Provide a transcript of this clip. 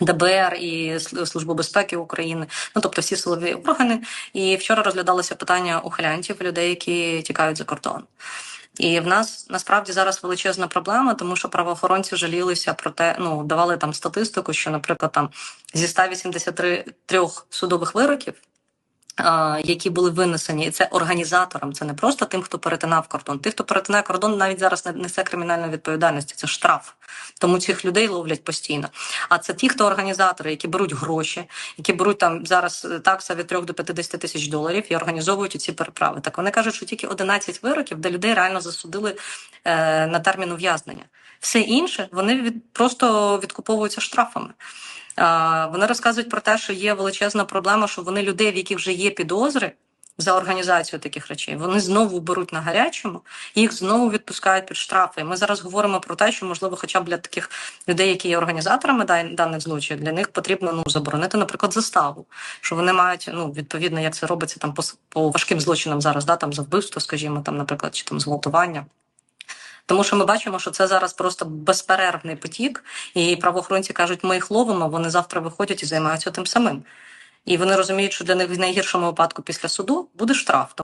ДБР і Сл- Службу безпеки України, ну тобто всі силові органи. І вчора розглядалося питання ухилянтів, людей, які тікають за кордон. І в нас насправді зараз величезна проблема, тому що правоохоронці жалілися про те, ну давали там статистику, що, наприклад, там зі 183 трьох судових вироків. А, Які були винесені, і це організаторам, це не просто тим, хто перетинав кордон. Тих, хто перетинає кордон, навіть зараз не несе кримінальної відповідальності. Це штраф. Тому цих людей ловлять постійно. А це ті, хто організатори, які беруть гроші, які беруть там зараз е, такса від 3 до 50 тисяч доларів і організовують ці переправи. Так вони кажуть, що тільки 11 вироків, де людей реально засудили е, на термін ув'язнення. Все інше вони від просто відкуповуються штрафами. Вони розказують про те, що є величезна проблема, що вони людей, в яких вже є підозри за організацію таких речей, вони знову беруть на гарячому їх знову відпускають під штрафи. Ми зараз говоримо про те, що можливо, хоча б для таких людей, які є організаторами даних злочинів, для них потрібно ну заборонити, наприклад, заставу, що вони мають ну відповідно, як це робиться там по, по важким злочинам зараз, да там за вбивство, скажімо, там, наприклад, чи там зґвалтування. Тому що ми бачимо, що це зараз просто безперервний потік, і правоохоронці кажуть, ми їх ловимо. Вони завтра виходять і займаються тим самим. І вони розуміють, що для них в найгіршому випадку після суду буде штраф.